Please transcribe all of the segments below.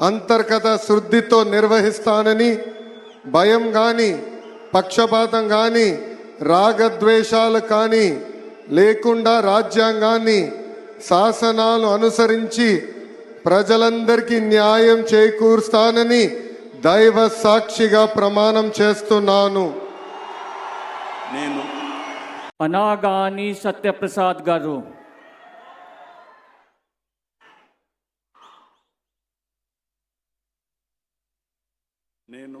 అంతర్గత శుద్ధితో నిర్వహిస్తానని భయం కానీ పక్షపాతం కానీ రాగద్వేషాలు కానీ లేకుండా రాజ్యాంగాన్ని శాసనాలు అనుసరించి ప్రజలందరికీ న్యాయం చేకూరుస్తానని దైవ సాక్షిగా ప్రమాణం చేస్తున్నాను. నేను అనాగాని సత్యప్రసాద్ గారు నేను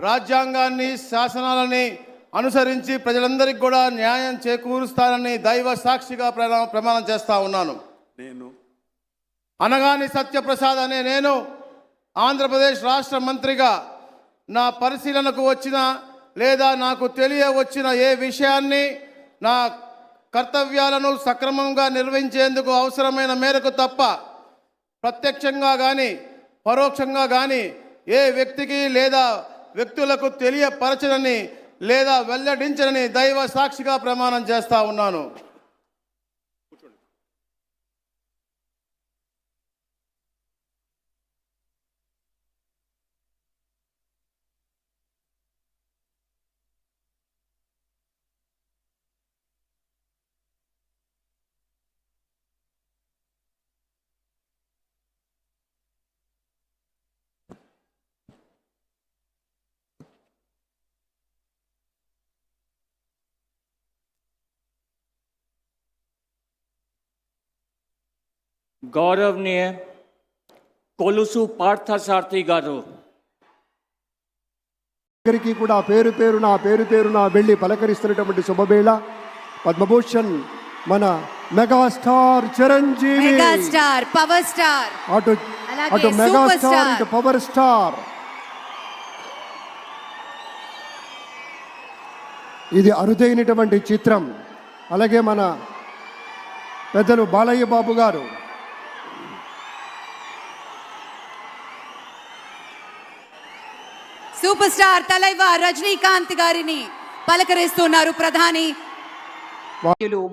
రాజ్యాంగాన్ని శాసనాలని అనుసరించి ప్రజలందరికీ కూడా న్యాయం చేకూరుస్తానని దైవ సాక్షిగా ప్రమాణ- ప్రమాణం చేస్తా ఉన్నాను. నేను అనగాని సత్యప్రసాద్ అనే నేను ఆంధ్రప్రదేశ్ రాష్ట్ర మంత్రిగా నా పరిశీలనకు వచ్చిన లేదా నాకు తెలియ వచ్చిన ఏ విషయాన్ని నా కర్తవ్యాలను సక్రమంగా నిర్వహించేందుకు అవసరమైన మేరకు తప్ప ప్రత్యక్షంగా కానీ పరోక్షంగా కానీ ఏ వ్యక్తికి లేదా వ్యక్తులకు తెలియపరచనని లేదా వెల్లడించనని దైవ సాక్షిగా ప్రమాణం చేస్తా ఉన్నాను. గౌరవనీయ కొలుసు పార్థసారథి గారు. అందరికీ కూడా పేరు పేరు నా పేరు పేరు నా వెళ్ళి పలకరిస్తున్నటువంటి శుభవేళ పద్మభూషణ్ మన megastar Chiranjeevi. Megastar power star. అటు అటు మెగాస్టార్ స్టార్. ఇటు పవర్ స్టార్. ఇది అరుదైనటువంటి చిత్రం. అలాగే మన పెద్దలు బాలయ్య బాబు గారు. సూపర్ స్టార్ తలైవ రజనీకాంత్ గారిని పలకరిస్తున్నారు ప్రధాని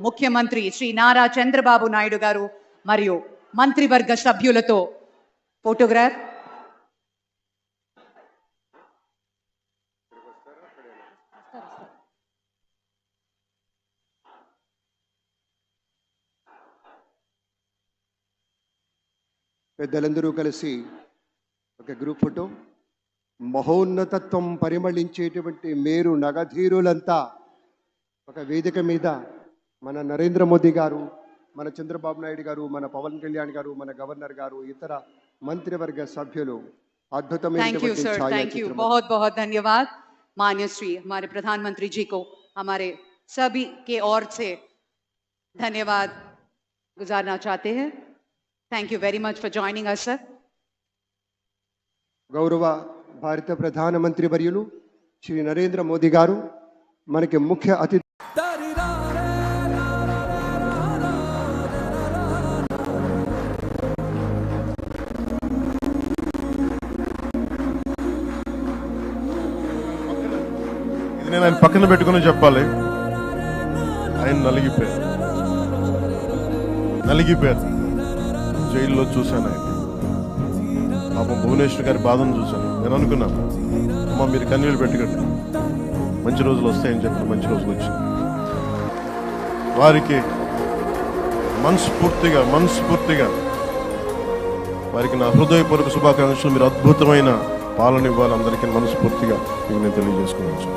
ముఖ్యమంత్రి శ్రీ నారా చంద్రబాబు నాయుడు గారు మరియు మంత్రివర్గ సభ్యులతో photograph. పెద్దలందరూ కలిసి ఒక గ్రూప్ ఫోటో మహోన్నతత్వం పరిమళించేటువంటి మేరు నగధీరులంతా ఒక వేదిక మీద మన నరేంద్ర మోదీ గారు మన చంద్రబాబు నాయుడు గారు మన పవన్ కళ్యాణ్ గారు మన గవర్నర్ గారు ఇతర మంత్రివర్గ సభ్యులు थैंक यू అద్భుతమైనటువంటి सर थैंक यू ఛాయాచిత్రం बहुत बहुत धन्यवाद मान्य श्री हमारे प्रधानमंत्री जी को हमारे सभी के ओर से धन्यवाद गुजारना चाहते हैं thank you very much for joining us sir గౌరవ భారత ప్రధానమంత్రి వర్యులు శ్రీ నరేంద్ర మోదీ గారు మనకి ముఖ్య అతిథి ఇది నేను ఆయన పక్కన పెట్టుకుని చెప్పాలి. ఆయన నలిగిపోయారు. నలిగిపోయారు. జైల్లో చూశాను ఆయన. పాపం భువనేశ్వర్ గారి బాధను చూశాను. నేను అనుకున్నాను అమ్మ మీరు కన్నీళ్ళు పెట్టుకోండి. మంచి రోజులు వస్తాయని చెప్పి మంచి రోజులు వచ్చింది వారికి మనస్ఫూర్తిగా మనస్ఫూర్తిగా వారికి నా హృదయపూర్వక శుభాకాంక్షలు. మీరు అద్భుతమైన పాలన ఇవ్వాలి. అందరికీ మనస్ఫూర్తిగా మీకు నేను తెలియజేసుకోవచ్చు